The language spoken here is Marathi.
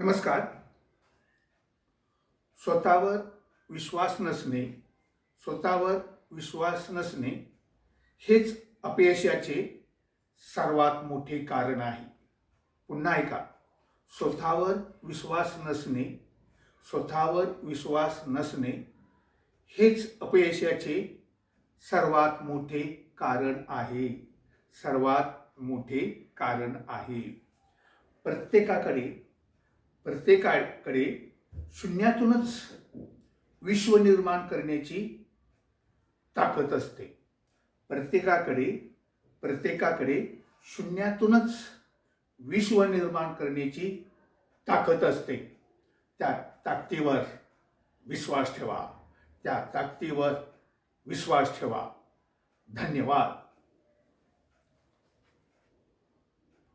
नमस्कार. स्वतःवर विश्वास नसणे स्वतःवर विश्वास नसणे हेच अपयशाचे सर्वात मोठे कारण आहे. पुन्हा ऐका स्वतःवर विश्वास नसणे स्वतःवर विश्वास नसणे हेच अपयशाचे सर्वात मोठे कारण आहे. सर्वात मोठे कारण आहे. प्रत्येकाकडे प्रत्येकाकडे शून्यातूनच विश्व निर्माण करण्याची ताकद असते. प्रत्येकाकडे प्रत्येकाकडे शून्यातूनच विश्व निर्माण करण्याची ताकद असते. त्या ताकदीवर विश्वास ठेवा. त्या ताकदीवर विश्वास ठेवा. धन्यवाद.